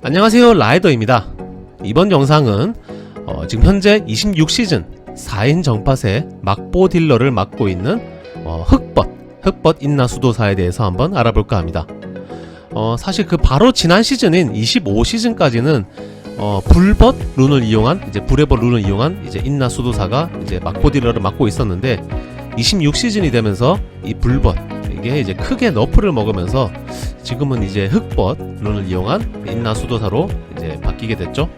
안녕하세요 라이더입니다. 이번 영상은 어, 지금 현재 26시즌 4인 정팟의 막보 딜러를 맡고 있는 어, 흑벗 흑벗 인나 수도사에 대해서 한번 알아볼까 합니다. 어, 사실 그 바로 지난 시즌인 25시즌까지는 어, 불벗 룬을 이용한 이제 불의벗 룬을 이용한 이제 인나 수도사가 이제 막보 딜러를 맡고 있었는데 26시즌이 되면서 이 불벗 이게 이제 크게 너프를 먹으면서 지금은 이제 흑벗 룬을 이용한 인나 수도사로 이제 바뀌게 됐죠.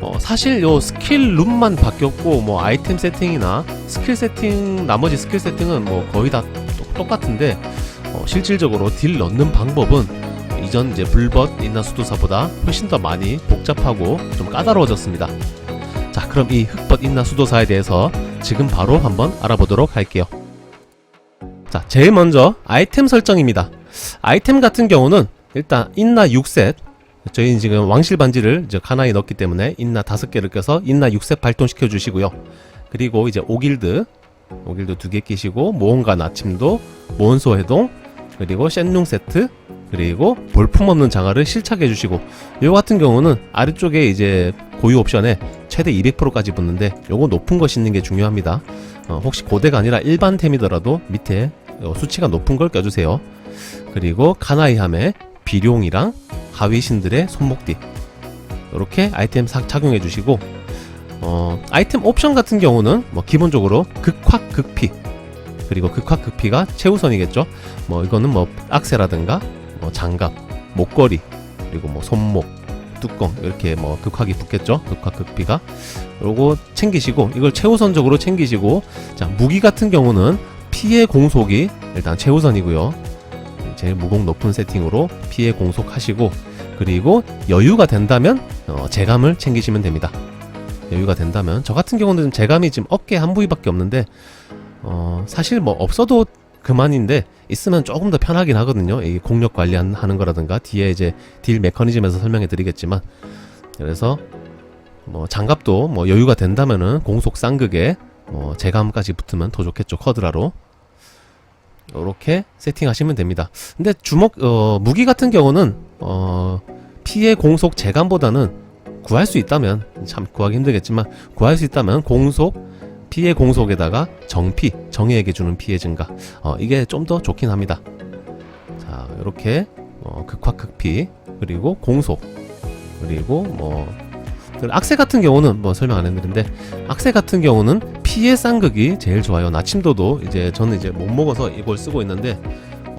어, 사실 요 스킬 룬만 바뀌었고 뭐 아이템 세팅이나 스킬 세팅 나머지 스킬 세팅은 뭐 거의 다 똑- 똑같은데 어, 실질적으로 딜 넣는 방법은 이전 이제 불벗 인나 수도사보다 훨씬 더 많이 복잡하고 좀 까다로워졌습니다. 자, 그럼 이 흑벗 인나 수도사에 대해서 지금 바로 한번 알아보도록 할게요. 자, 제일 먼저 아이템 설정입니다. 아이템 같은 경우는 일단 인나 6셋 저희는 지금 왕실 반지를 이제 카나에 넣기 때문에 인나 5개를 껴서 인나 6셋 발동시켜 주시고요. 그리고 이제 오길드 오길드 두개 끼시고 모험가 나침도 모은소 해동 그리고 쉔룽 세트 그리고 볼품 없는 장화를 실착해 주시고 요 같은 경우는 아래쪽에 이제 고유 옵션에 최대 200%까지 붙는데 요거 높은 거 신는 게 중요합니다. 어, 혹시 고대가 아니라 일반 템이더라도 밑에 어, 수치가 높은 걸 껴주세요. 그리고 카나이 함에 비룡이랑 하위 신들의 손목띠 이렇게 아이템 싹 착용해 주시고 어, 아이템 옵션 같은 경우는 뭐 기본적으로 극확 극피 그리고 극확 극피가 최우선이겠죠. 뭐 이거는 뭐 악세라든가 뭐 장갑, 목걸이 그리고 뭐 손목, 뚜껑 이렇게 뭐 극확이 붙겠죠. 극확 극피가 요거 챙기시고 이걸 최우선적으로 챙기시고 자 무기 같은 경우는 피해 공속이 일단 최우선이고요. 제일 무공 높은 세팅으로 피해 공속 하시고 그리고 여유가 된다면 어, 재감을 챙기시면 됩니다. 여유가 된다면 저 같은 경우는 재감이 지금 어깨 한 부위밖에 없는데 어, 사실 뭐 없어도 그만인데 있으면 조금 더 편하긴 하거든요. 이 공력 관리하는 거라든가 뒤에 이제 딜 메커니즘에서 설명해 드리겠지만 그래서 뭐 장갑도 뭐 여유가 된다면은 공속 쌍극에 뭐 재감까지 붙으면 더 좋겠죠 커드라로 이렇게 세팅하시면 됩니다. 근데 주먹 어, 무기 같은 경우는 어, 피해 공속 재감보다는 구할 수 있다면 참 구하기 힘들겠지만 구할 수 있다면 공속 피해 공속에다가 정피 정예에게 주는 피해 증가 어, 이게 좀 더 좋긴 합니다. 자 이렇게 어, 극화 극피 그리고 공속 그리고 뭐그 악세 같은 경우는 뭐 설명 안 했는데 악세 같은 경우는 피해 쌍극이 제일 좋아요. 나침도도 이제 저는 이제 못 먹어서 이걸 쓰고 있는데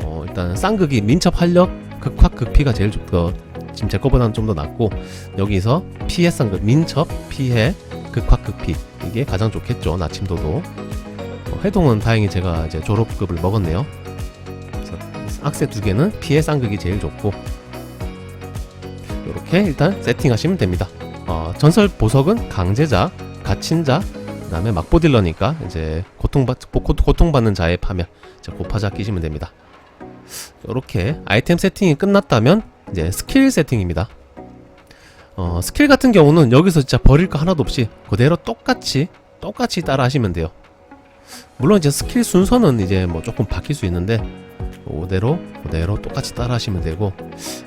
어, 일단 쌍극이 민첩 활력 극화 극피가 제일 좋. 어, 지금 제 거보다는 좀 더 낫고 여기서 피해 쌍극 민첩 피해 극화 극피 이게 가장 좋겠죠. 나침도도 어, 해동은 다행히 제가 이제 졸업급을 먹었네요. 악세 두 개는 피해 쌍극이 제일 좋고 이렇게 일단 세팅하시면 됩니다. 어, 전설 보석은 강제자, 갇힌자, 그 다음에 막보딜러니까 이제 고통받 고- 고통받는 자의 파멸, 이제 고파자 끼시면 됩니다. 이렇게 아이템 세팅이 끝났다면 이제 스킬 세팅입니다. 어, 스킬 같은 경우는 여기서 진짜 버릴 거 하나도 없이 그대로 똑같이 똑같이 따라 하시면 돼요. 물론 이제 스킬 순서는 이제 뭐 조금 바뀔 수 있는데 그대로 그대로 똑같이 따라 하시면 되고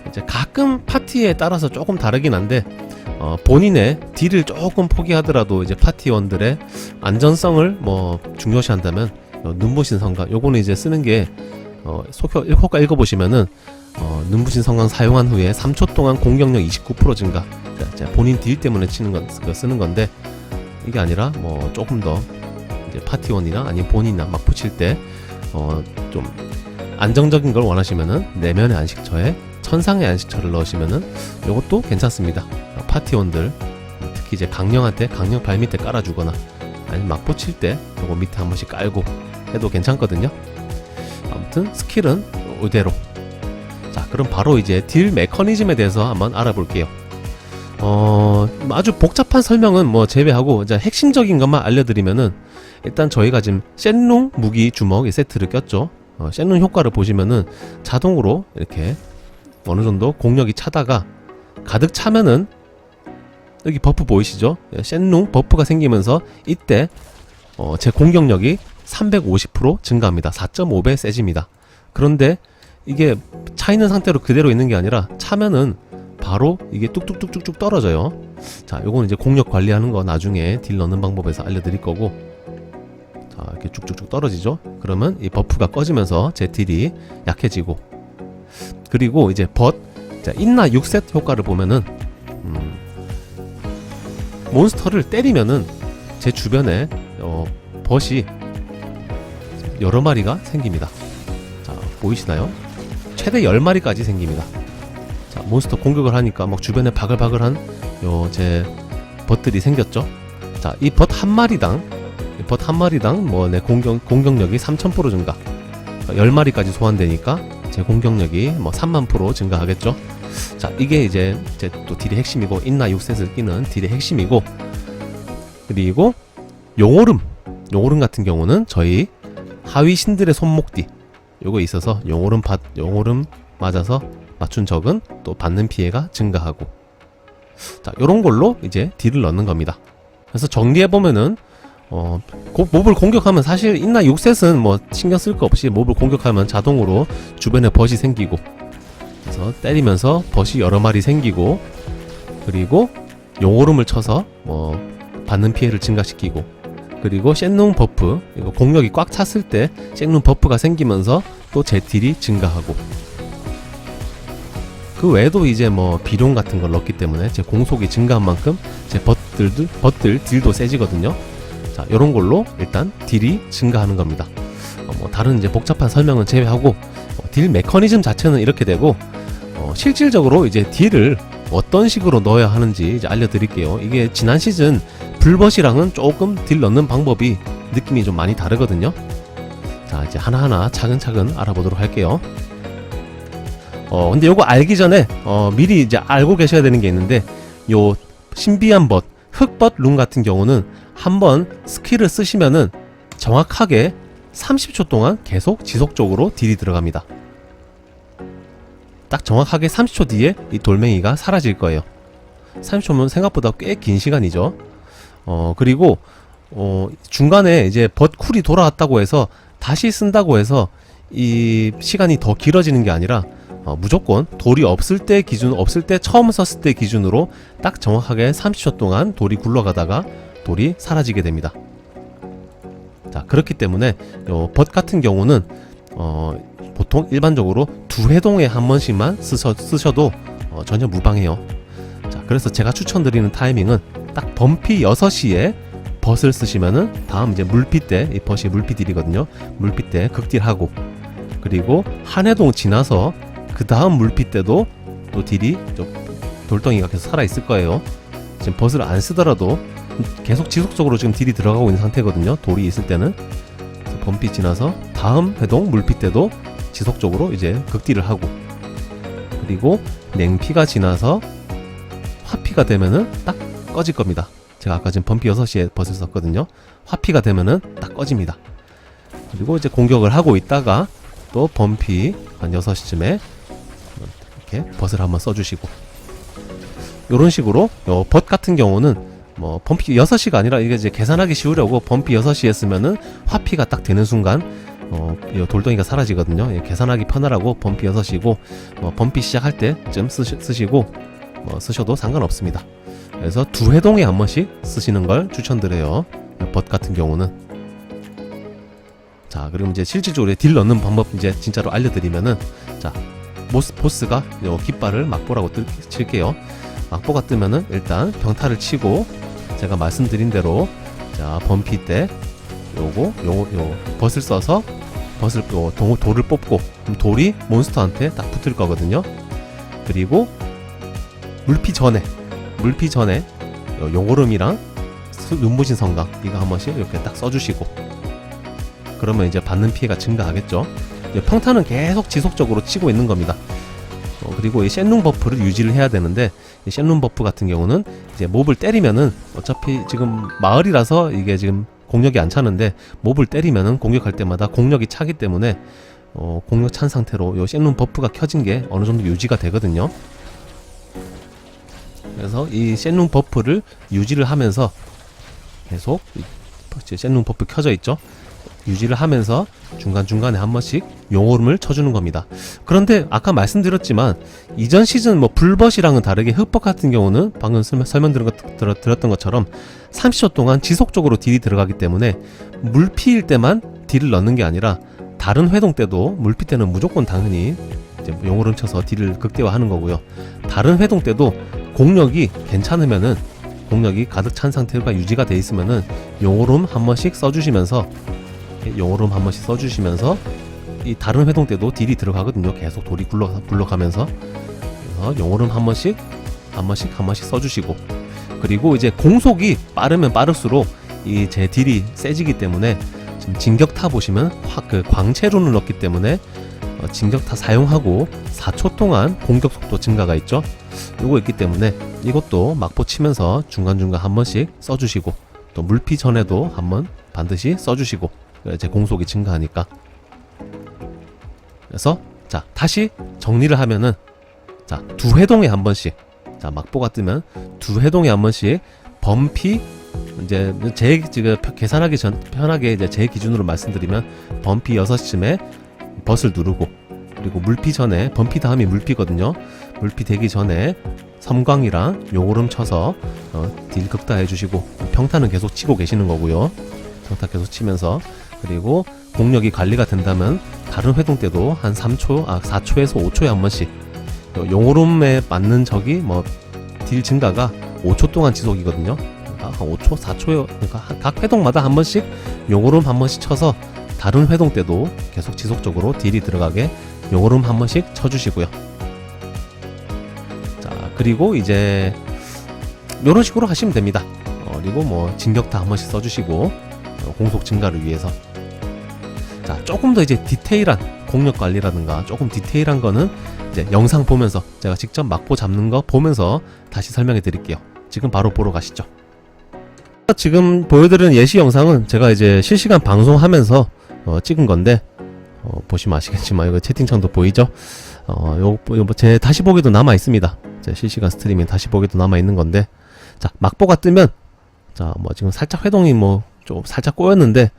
이제 가끔 파티에 따라서 조금 다르긴 한데 어, 본인의 딜을 조금 포기하더라도 이제 파티원들의 안전성을 뭐 중요시한다면 어, 눈부신 성광 요거는 이제 쓰는 게 어, 속효 효과 읽어보시면은 어, 눈부신 성광 사용한 후에 3초 동안 공격력 29% 증가 이제 본인 딜 때문에 치는 건 쓰는 건데 이게 아니라 뭐 조금 더 이제 파티원이나 아니면 본인이나 막 붙일 때 어 좀 안정적인 걸 원하시면은 내면의 안식처에 천상의 안식처를 넣으시면은 이것도 괜찮습니다. 어, 파티원들 특히 이제 강령한테 강령 발 밑에 깔아주거나 아니면 막 붙일 때 요거 밑에 한 번씩 깔고 해도 괜찮거든요. 아무튼 스킬은 이대로. 자, 그럼 바로 이제 딜 메커니즘에 대해서 한번 알아볼게요. 어, 아주 복잡한 설명은 뭐 제외하고 이제 핵심적인 것만 알려드리면은 일단 저희가 지금 쉔룽 무기 주먹 이 세트를 꼈죠. 어, 쉔룽 효과를 보시면은 자동으로 이렇게 어느 정도 공력이 차다가 가득 차면은 여기 버프 보이시죠? 예, 쉔룽 버프가 생기면서 이때 어, 제 공격력이 350% 증가합니다. 4.5배 세집니다. 그런데 이게 차 있는 상태로 그대로 있는 게 아니라 차면은 바로 이게 뚝뚝뚝뚝뚝 떨어져요. 자, 요거는 이제 공력 관리하는 거 나중에 딜 넣는 방법에서 알려드릴 거고. 자, 이렇게 쭉쭉쭉 떨어지죠. 그러면 이 버프가 꺼지면서 제 딜이 약해지고. 그리고 이제 벗, 자, 인나 6셋 효과를 보면은, 음, 몬스터를 때리면은 제 주변에 어, 벗이 여러 마리가 생깁니다. 자, 보이시나요? 최대 10마리까지 생깁니다. 자, 몬스터 공격을 하니까 막 주변에 바글바글한 요 제 벗들이 생겼죠. 자, 이 벗 한 마리당 이벗한 마리당 뭐 내 공격 공격력이 3000% 증가. 10마리까지 소환되니까 제 공격력이 뭐 3만 프로 증가하겠죠. 자, 이게 이제 제또 딜의 핵심이고 인나 6셋을 끼는 딜의 핵심이고 그리고 용오름 용오름 같은 경우는 저희 하위 신들의 손목뒤 요거 있어서 용오름 받 용오름 맞아서 맞춘 적은 또 받는 피해가 증가하고. 자 요런 걸로 이제 딜을 넣는 겁니다. 그래서 정리해 보면은 어 고- 몹을 공격하면 사실 인나 6셋은 뭐 신경 쓸 거 없이 몹을 공격하면 자동으로 주변에 벗이 생기고. 그래서 때리면서 벗이 여러 마리 생기고. 그리고 용오름을 쳐서 뭐 받는 피해를 증가시키고 그리고 쉔룽 버프 이거 공력이 꽉 찼을 때 쉔룽 버프가 생기면서 또 제 딜이 증가하고 그 외에도 이제 뭐 비룡 같은 걸 넣기 때문에 제 공속이 증가한 만큼 제 벗들들 벗들 딜도 세지거든요. 자 이런 걸로 일단 딜이 증가하는 겁니다. 어, 뭐 다른 이제 복잡한 설명은 제외하고 어, 딜 메커니즘 자체는 이렇게 되고 어, 실질적으로 이제 딜을 어떤 식으로 넣어야 하는지 알려드릴게요. 이게 지난 시즌 불벗이랑은 조금 딜 넣는 방법이 느낌이 좀 많이 다르거든요. 자, 이제 하나하나 차근차근 알아보도록 할게요. 어, 근데 요거 알기 전에, 어, 미리 이제 알고 계셔야 되는 게 있는데, 요 신비한 벗, 흑벗 룬 같은 경우는 한번 스킬을 쓰시면은 정확하게 30초 동안 계속 지속적으로 딜이 들어갑니다. 딱 정확하게 30초 뒤에 이 돌멩이가 사라질 거예요. 30초면 생각보다 꽤 긴 시간이죠. 어, 그리고, 어, 중간에 이제 벗 쿨이 돌아왔다고 해서 다시 쓴다고 해서 이 시간이 더 길어지는 게 아니라 어, 무조건 돌이 없을 때 기준, 없을 때 처음 썼을 때 기준으로 딱 정확하게 30초 동안 돌이 굴러가다가 돌이 사라지게 됩니다. 자, 그렇기 때문에 요벗 같은 경우는 어, 보통 일반적으로 두 회동에 한 번씩만 쓰셔, 쓰셔도 어, 전혀 무방해요. 자, 그래서 제가 추천드리는 타이밍은 딱 범피 6시에 벗을 쓰시면은 다음 이제 물피 때, 이 벗이 물피 딜이거든요. 물피 때 극딜하고 그리고 한 회동 지나서 그 다음 물피 때도 또 딜이 좀 돌덩이가 계속 살아 있을 거예요. 지금 벗을 안 쓰더라도 계속 지속적으로 지금 딜이 들어가고 있는 상태거든요. 돌이 있을 때는 범피 지나서 다음 회동 물피 때도 지속적으로 이제 극딜을 하고 그리고 냉피가 지나서 화피가 되면은 딱 꺼질 겁니다. 제가 아까 지금 범피 6시에 벗을 썼거든요. 화피가 되면은 딱 꺼집니다. 그리고 이제 공격을 하고 있다가 또 범피 한 6시쯤에 이렇게 벗을 한번 써주시고 이런 식으로 요벗 같은 경우는 뭐 범피 6시가 아니라 이게 이제 계산하기 쉬우려고 범피 6시에 쓰면은 화피가 딱 되는 순간 어, 이 돌덩이가 사라지거든요. 예, 계산하기 편하라고 범피 6시고 뭐 범피 시작할 때쯤 쓰시, 쓰시 고 뭐 쓰셔도 상관없습니다. 그래서 두 회동에 한 번씩 쓰시는 걸 추천드려요. 벗 같은 경우는 자 그리고 이제 실질적으로 딜 넣는 방법 이제 진짜로 알려드리면은 자 보스 보스가 요 깃발을 막보라고 뜰, 칠게요. 막보가 뜨면은 일단 병타를 치고 제가 말씀드린 대로 자 범피 때 요거 요요 벗을 써서 벗을 요 도, 돌을 뽑고 그럼 돌이 몬스터한테 딱 붙을 거거든요. 그리고 물피 전에 물피 전에 요 용오름이랑 수- 눈부신 성강 이거 한 번씩 이렇게 딱 써주시고 그러면 이제 받는 피해가 증가하겠죠. 평타는 계속 지속적으로 치고 있는 겁니다. 어, 그리고 이 쉔룽 버프를 유지를 해야 되는데 이 쉔룽 버프 같은 경우는 이제 몹을 때리면은 어차피 지금 마을이라서 이게 지금 공력이 안 차는데 몹을 때리면은 공격할 때마다 공력이 차기 때문에 어, 공력 찬 상태로 요 쉔룽 버프가 켜진 게 어느 정도 유지가 되거든요. 그래서 이 쉔룽 버프를 유지를 하면서 계속 이 쉔룽 버프 켜져 있죠. 유지를 하면서 중간중간에 한 번씩 용오름을 쳐주는 겁니다. 그런데 아까 말씀드렸지만 이전 시즌 뭐 불벗이랑은 다르게 흑벗 같은 경우는 방금 설명, 설명드린 것, 들어, 드렸던 것처럼 30초 동안 지속적으로 딜이 들어가기 때문에 물피일 때만 딜을 넣는 게 아니라 다른 회동 때도 물피 때는 무조건 당연히 용오름 쳐서 딜을 극대화하는 거고요. 다른 회동 때도 공력이 괜찮으면은 공력이 가득 찬 상태가 유지가 돼 있으면은 용오름 한 번씩 써주시면서 용오름 한 번씩 써주시면서 이 다른 회동 때도 딜이 들어가거든요. 계속 돌이 굴러 굴러가면서 용오름 한 번씩 한 번씩 한 번씩 써주시고 그리고 이제 공속이 빠르면 빠를수록 이 제 딜이 세지기 때문에 지금 진격타 보시면 확 그 광채론을 넣기 때문에 어, 진격타 사용하고 4초 동안 공격 속도 증가가 있죠. 요거 있기 때문에 이것도 막보 치면서 중간중간 한 번씩 써주시고 또 물피 전에도 한번 반드시 써주시고 이제 공속이 증가하니까. 그래서 자 다시 정리를 하면은 자 두 회동에 한 번씩 자 막보가 뜨면 두 회동에 한 번씩 범피 이제 제 지금 계산하기 전 편하게 이제 제 기준으로 말씀드리면 범피 6시쯤에 벗을 누르고 그리고 물피 전에 범피 다음이 물피거든요. 물피 되기 전에 섬광이랑 요오름 쳐서 어, 딜 극다 해주시고 평타는 계속 치고 계시는 거고요. 평타 계속 치면서 그리고 공력이 관리가 된다면 다른 회동 때도 한 3초 아 4초에서 5초에 한 번씩 요- 용오름에 맞는 적이 뭐 딜 증가가 5초 동안 지속이거든요. 그러니까 한 5초 4초에 그러니까 한- 각 회동마다 한 번씩 용오름 한 번씩 쳐서 다른 회동 때도 계속 지속적으로 딜이 들어가게 용오름 한 번씩 쳐주시고요. 자 그리고 이제 이런 식으로 하시면 됩니다. 어, 그리고 뭐 진격타 한 번씩 써주시고 어, 공속 증가를 위해서 자 조금 더 이제 디테일한 공력 관리라든가 조금 디테일한 거는 이제 영상 보면서 제가 직접 막보 잡는 거 보면서 다시 설명해 드릴게요 지금 바로 보러 가시죠 지금 보여드리는 예시 영상은 제가 이제 실시간 방송하면서 어, 찍은 건데 어, 보시면 아시겠지만 이거 채팅창도 보이죠? 어, 요, 요, 제 다시 보기도 남아 있습니다. 제 실시간 스트리밍 다시 보기도 남아 있는 건데, 자 막보가 뜨면, 자 뭐 지금 살짝 회동이 뭐 좀 살짝 꼬였는데,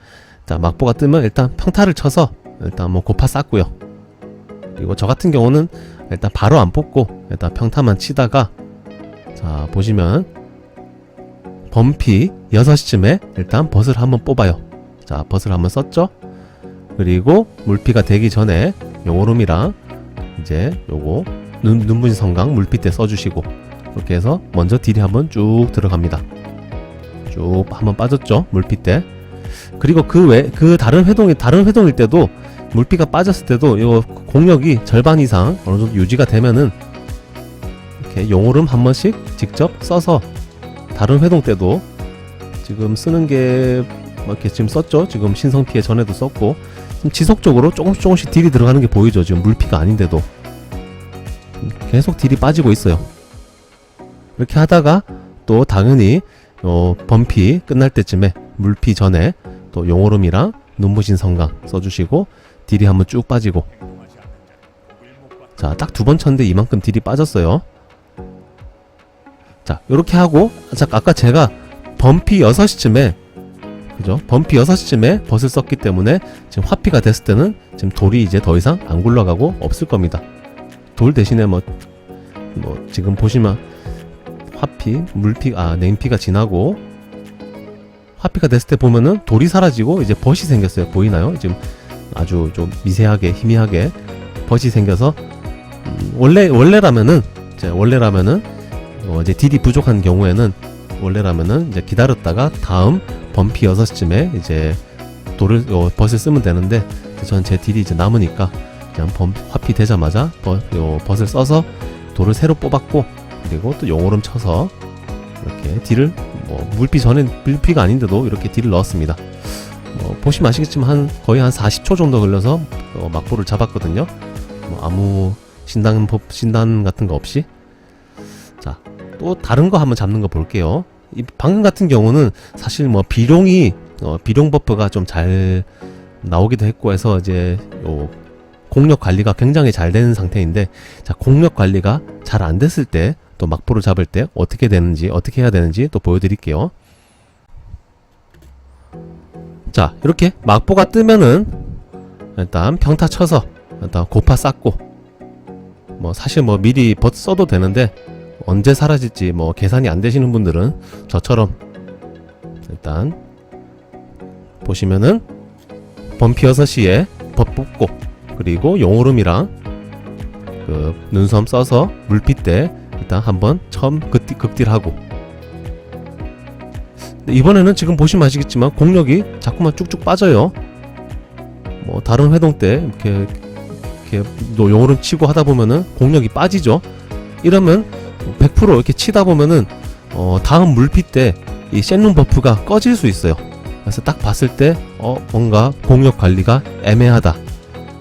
자 막보가 뜨면 일단 평타를 쳐서 일단 뭐 고파 쌓고요. 그리고 저 같은 경우는 일단 바로 안 뽑고 일단 평타만 치다가, 자 보시면 범피 6시쯤에 일단 벗을 한번 뽑아요. 자 벗을 한번 썼죠? 그리고 물피가 되기 전에 요오름이랑 이제 요거 눈, 눈부신 성강 물피 때 써주시고 그렇게 해서 먼저 딜이 한번 쭉 들어갑니다 쭉 한번 빠졌죠 물피 때 그리고 그 외 그 다른 회동이 다른 회동일 때도 물피가 빠졌을 때도 요 공력이 절반 이상 어느 정도 유지가 되면은 이렇게 용오름 한 번씩 직접 써서 다른 회동 때도 지금 쓰는 게뭐 이렇게 지금 썼죠 지금 신성 피해 전에도 썼고 좀 지속적으로 조금씩 조금씩 딜이 들어가는 게 보이죠. 지금 물피가 아닌데도 계속 딜이 빠지고 있어요. 이렇게 하다가 또 당연히 어, 범피 끝날 때쯤에 물피 전에 또 용오름이랑 눈부신 성강 써주시고 딜이 한번 쭉 빠지고 자 딱 두 번 쳤는데 이만큼 딜이 빠졌어요. 자 이렇게 하고 자 아까 제가 범피 6시쯤에 그죠? 범피 6시쯤에 벗을 썼기 때문에 지금 화피가 됐을 때는 지금 돌이 이제 더 이상 안 굴러가고 없을 겁니다. 돌 대신에 뭐, 뭐, 지금 보시면 화피, 물피, 아, 냉피가 지나고 화피가 됐을 때 보면은 돌이 사라지고 이제 벗이 생겼어요. 보이나요? 지금 아주 좀 미세하게, 희미하게 벗이 생겨서 음, 원래, 원래라면은, 이제 원래라면은, 어, 이제 딜이 부족한 경우에는 원래라면은 이제 기다렸다가 다음 범피 6시쯤에 이제 돌을 어, 벗을 쓰면 되는데 전제 딜이 이제 남으니까 그냥 범 화피 되자마자 벗, 요, 벗을 써서 돌을 새로 뽑았고 그리고 또 용오름 쳐서 이렇게 딜을 뭐 물피 전엔 물피가 아닌데도 이렇게 딜을 넣었습니다. 뭐 보시면 아시겠지만 한 거의 한 40초 정도 걸려서 어, 막보를 잡았거든요. 뭐 아무 신단 법 신단 같은 거 없이 자 또 다른 거 한번 잡는 거 볼게요. 이 방금 같은 경우는 사실 뭐 비룡이 어, 비룡 버프가 좀 잘 나오기도 했고 해서 이제 요 공력 관리가 굉장히 잘 되는 상태인데 자 공력 관리가 잘 안 됐을 때 또 막포를 잡을 때 어떻게 되는지 어떻게 해야 되는지 또 보여드릴게요. 자 이렇게 막보가 뜨면은 일단 평타 쳐서 일단 고파 쌓고 뭐 사실 뭐 미리 벗 써도 되는데 언제 사라질지 뭐 계산이 안 되시는 분들은 저처럼 일단 보시면은 범피 6시에 벗 뽑고 그리고 용오름이랑 그 눈섬 써서 물빛 때 일단 한번 처음 극딜, 극딜하고. 이번에는 지금 보시면 아시겠지만 공력이 자꾸만 쭉쭉 빠져요. 뭐 다른 회동 때 이렇게 이렇게 또 용오름 치고 하다 보면은 공력이 빠지죠. 이러면 100% 이렇게 치다 보면은 어 다음 물빛 때이 쉔룸 버프가 꺼질 수 있어요. 그래서 딱 봤을 때 어 뭔가 공력 관리가 애매하다.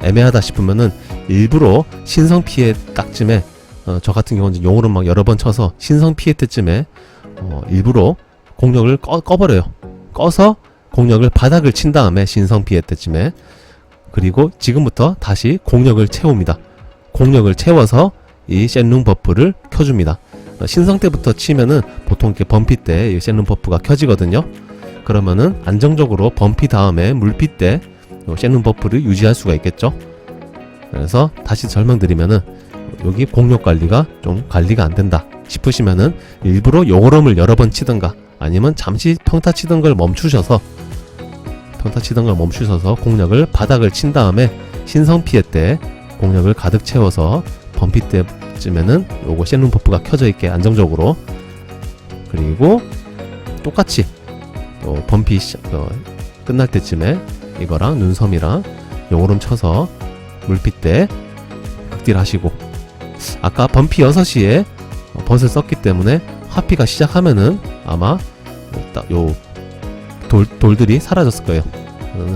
애매하다 싶으면은 일부러 신성 피해 딱쯤에 어, 저 같은 경우는 용으로 막 여러 번 쳐서 신성 피해 때쯤에 어, 일부러 공력을 꺼, 꺼버려요. 꺼서 공력을 바닥을 친 다음에 신성 피해 때쯤에. 그리고 지금부터 다시 공력을 채웁니다. 공력을 채워서 이 쉔룽 버프를 켜줍니다. 어, 신성 때부터 치면은 보통 이렇게 범피 때이 쉔룽 버프가 켜지거든요. 그러면은 안정적으로 범피 다음에 물피 때요 쉔룽 버프를 유지할 수가 있겠죠. 그래서 다시 설명드리면은 여기 공력 관리가 좀 관리가 안 된다 싶으시면은 일부러 용어름을 여러 번 치든가 아니면 잠시 평타 치던 걸 멈추셔서 평타 치던 걸 멈추셔서 공력을 바닥을 친 다음에 신성 피해 때 공력을 가득 채워서 범피 때쯤에는 요거 쉔룸 버프가 켜져 있게 안정적으로 그리고 똑같이 또 범피 시- 어, 끝날 때쯤에 이거랑 눈섬이랑 용오름 쳐서 물빛 때 극딜 하시고 아까 범피 6시에 벗을 썼기 때문에 화피가 시작하면은 아마 딱요 돌, 돌들이 사라졌을 거예요.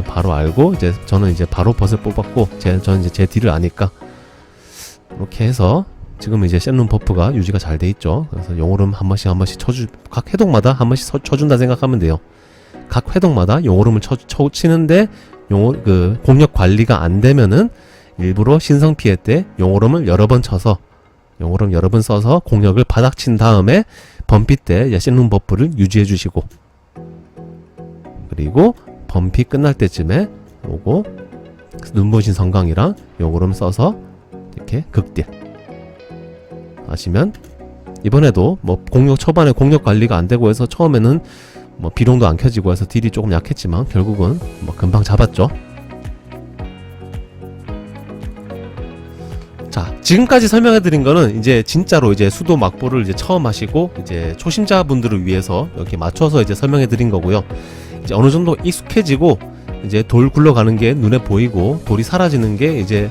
바로 알고 이제 저는 이제 바로 벗을 뽑았고 제 저는 이제 제 딜을 아니까 이렇게 해서 지금 이제 쉔룸 버프가 유지가 잘 돼 있죠. 그래서 용오름 한 번씩 한 번씩 쳐주 각 회동마다 한 번씩 서- 쳐준다 생각하면 돼요. 각 회동마다 용오름을 쳐, 쳐 치는데 용오 그 공력 관리가 안 되면은 일부러 신성 피해 때 용오름을 여러 번 쳐서 용오름 여러 번 써서 공력을 바닥 친 다음에 범피 때 야신룸 버프를 유지해 주시고 그리고 범피 끝날 때쯤에 요거 눈부신 성광이랑 용오름 써서 이렇게 극딜 하시면 이번에도 뭐 공력 초반에 공력 관리가 안 되고 해서 처음에는 뭐 비룡도 안 켜지고 해서 딜이 조금 약했지만 결국은 뭐 금방 잡았죠. 자, 지금까지 설명해 드린 거는 이제 진짜로 이제 수도 막보를 이제 처음 하시고 이제 초심자분들을 위해서 이렇게 맞춰서 이제 설명해 드린 거고요. 이제 어느 정도 익숙해지고 이제 돌 굴러가는 게 눈에 보이고 돌이 사라지는 게 이제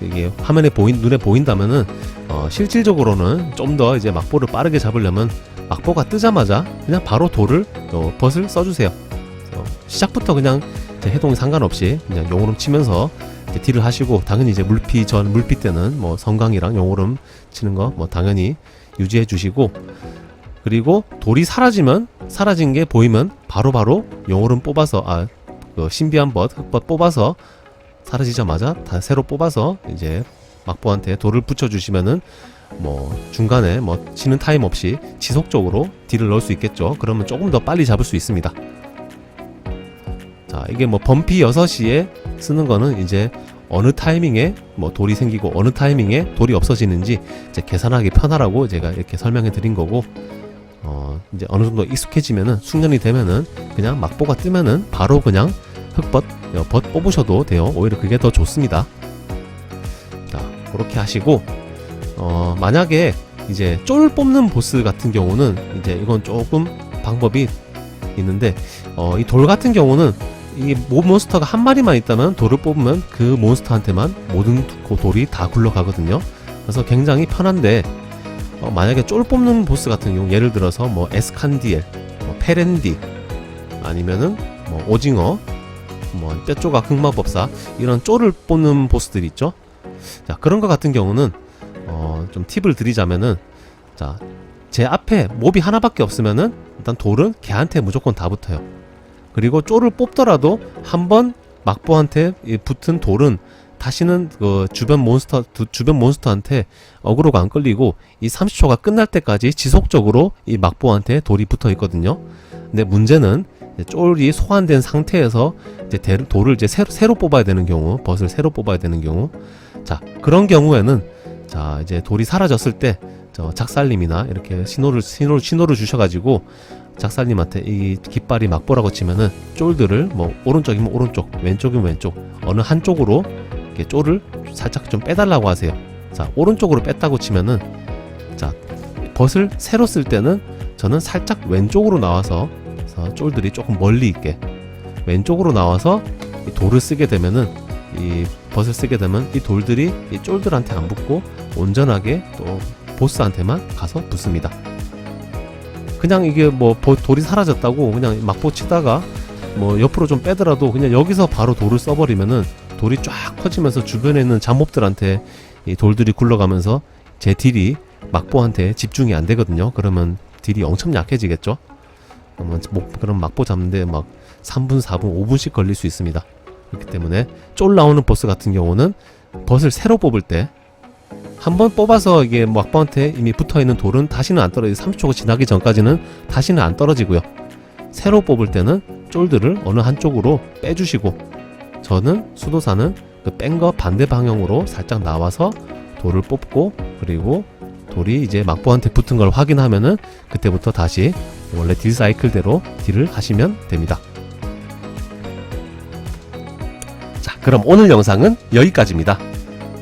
이게 화면에 보인 눈에 보인다면은 어, 실질적으로는 좀 더 이제 막보를 빠르게 잡으려면 막보가 뜨자마자 그냥 바로 돌을 어, 벗을 써주세요. 시작부터 그냥 해동이 상관없이 그냥 용오름 치면서 이제 딜을 하시고 당연히 이제 물피 전 물피 때는 뭐 성강이랑 용오름 치는 거 뭐 당연히 유지해 주시고 그리고 돌이 사라지면 사라진 게 보이면 바로 바로 용오름 뽑아서 아 그 신비한 벗 흑벗 뽑아서 사라지자마자 다 새로 뽑아서 이제 막보한테 돌을 붙여 주시면은 뭐 중간에 뭐 치는 타임 없이 지속적으로 딜을 넣을 수 있겠죠. 그러면 조금 더 빨리 잡을 수 있습니다. 자 이게 뭐 범피 6시에 쓰는 거는 이제 어느 타이밍에 뭐 돌이 생기고 어느 타이밍에 돌이 없어지는지 이제 계산하기 편하라고 제가 이렇게 설명해 드린 거고 어 이제 어느 정도 익숙해지면은 숙련이 되면은 그냥 막보가 뜨면은 바로 그냥 흑벗 어, 벗 뽑으셔도 돼요. 오히려 그게 더 좋습니다. 자 그렇게 하시고 어 만약에 이제 쫄 뽑는 보스 같은 경우는 이제 이건 조금 방법이 있는데 어 이 돌 같은 경우는 이 몬스터가 한 마리만 있다면 돌을 뽑으면 그 몬스터한테만 모든 그 돌이 다 굴러가거든요. 그래서 굉장히 편한데 어, 만약에 쫄 뽑는 보스 같은 경우 예를 들어서 뭐 에스칸디엘, 뭐 페렌디 아니면은 뭐 오징어, 뭐 뼈조각 흑마법사 이런 쫄을 뽑는 보스들 있죠. 자 그런 거 같은 경우는 어, 좀 팁을 드리자면은 자 제 앞에 몹이 하나밖에 없으면은 일단 돌은 걔한테 무조건 다 붙어요. 그리고 쫄을 뽑더라도 한번 막보한테 이 붙은 돌은 다시는 그 주변 몬스터 두- 주변 몬스터한테 어그로가 안 끌리고 이 30초가 끝날 때까지 지속적으로 이 막보한테 돌이 붙어 있거든요. 근데 문제는 쫄이 소환된 상태에서 이제 대- 돌을 이제 새로, 새로 뽑아야 되는 경우, 벗을 새로 뽑아야 되는 경우, 자 그런 경우에는 자 이제 돌이 사라졌을 때 저 작살님이나 이렇게 신호를 신호를 신호를 주셔가지고 작살님한테 이 깃발이 막보라고 치면은 쫄들을 뭐 오른쪽이면 오른쪽, 왼쪽이면 왼쪽 어느 한쪽으로 이렇게 쫄을 살짝 좀 빼달라고 하세요. 자 오른쪽으로 뺐다고 치면은 자 벗을 새로 쓸 때는 저는 살짝 왼쪽으로 나와서 쫄들이 조금 멀리 있게 왼쪽으로 나와서 이 돌을 쓰게 되면은 이 벗을 쓰게 되면 이 돌들이 이 쫄들한테 안 붙고 온전하게 또 보스한테만 가서 붙습니다. 그냥 이게 뭐 보- 돌이 사라졌다고 그냥 막보 치다가 뭐 옆으로 좀 빼더라도 그냥 여기서 바로 돌을 써버리면은 돌이 쫙 커지면서 주변에 있는 잡몹들한테 이 돌들이 굴러가면서 제 딜이 막보한테 집중이 안 되거든요. 그러면 딜이 엄청 약해지겠죠. 그러면 뭐 그럼 막보 잡는데 막 3분, 4분, 5분씩 걸릴 수 있습니다. 그렇기 때문에 쫄 나오는 보스 같은 경우는 벗을 새로 뽑을 때 한 번 뽑아서 이게 막보한테 이미 붙어 있는 돌은 다시는 안 떨어지 30초가 지나기 전까지는 다시는 안 떨어지고요. 새로 뽑을 때는 쫄들을 어느 한쪽으로 빼주시고 저는 수도사는 그 뺀 거 반대 방향으로 살짝 나와서 돌을 뽑고 그리고 돌이 이제 막보한테 붙은 걸 확인하면은 그때부터 다시 원래 딜 사이클대로 딜을 하시면 됩니다. 자, 그럼 오늘 영상은 여기까지입니다.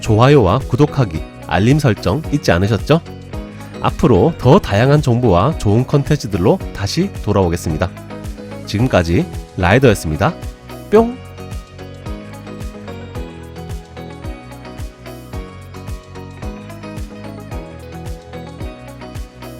좋아요와 구독하기, 알림 설정 잊지 않으셨죠? 앞으로 더 다양한 정보와 좋은 컨텐츠들로 다시 돌아오겠습니다. 지금까지 라이더였습니다. 뿅!